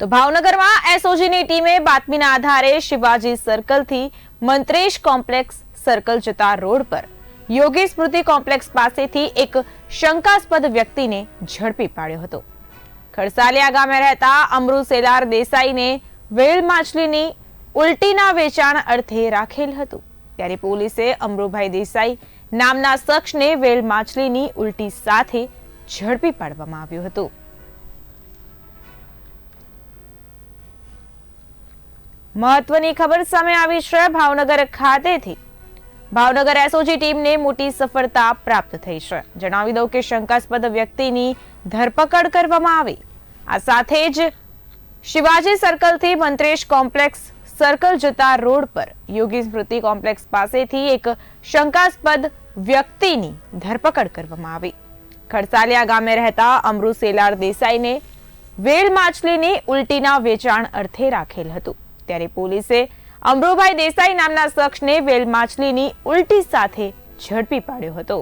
તો ભાવનગરમાં એસઓજીની ટીમે બાતમીના આધારે શિવાજી સર્કલથી મંત્રેશ કોમ્પ્લેક્સ સર્કલ જતા રોડ પર યોગી સ્મૃતિ કોમ્પ્લેક્સ પાસેથી એક શંકાસ્પદ વ્યક્તિને ઝડપી પાડ્યો હતો. ખડસાલિયા ગામે રહેતા સેલાર દેસાઈને વેલ માછલીની ઉલટીના વેચાણ અર્થે રાખેલ હતું. ત્યારે પોલીસે અમરુભાઈ દેસાઈ નામના શખ્સને વેલ માછલીની ઉલટી સાથે ઝડપી પાડવામાં આવ્યું હતું. મહત્વની ખબર સામે આવી છે ભાવનગર ખાતેથી. ભાવનગર એસઓજી ટીમને મોટી સફળતા પ્રાપ્ત થઈ છે. જણાવી દઉં કે શંકાસ્પદ વ્યક્તિની ધરપકડ કરવામાં આવી. આ સાથે જ શિવાજી સર્કલથી મંત્રેશ કોમ્પ્લેક્સ સર્કલ જતા રોડ પર યોગી સ્મૃતિ કોમ્પ્લેક્સ પાસેથી એક શંકાસ્પદ વ્યક્તિની ધરપકડ કરવામાં આવી. ખડસાલિયા ગામે રહેતા અમરુ સેલાર દેસાઈને વેલ માછલીની ઉલટીના વેચાણ અર્થે રાખેલ હતું. ત્યારે પોલીસે અમરુભાઈ દેસાઈ નામના શખ્સને વેલ માછલીની ઉલટી સાથે ઝડપી પાડ્યો હતો.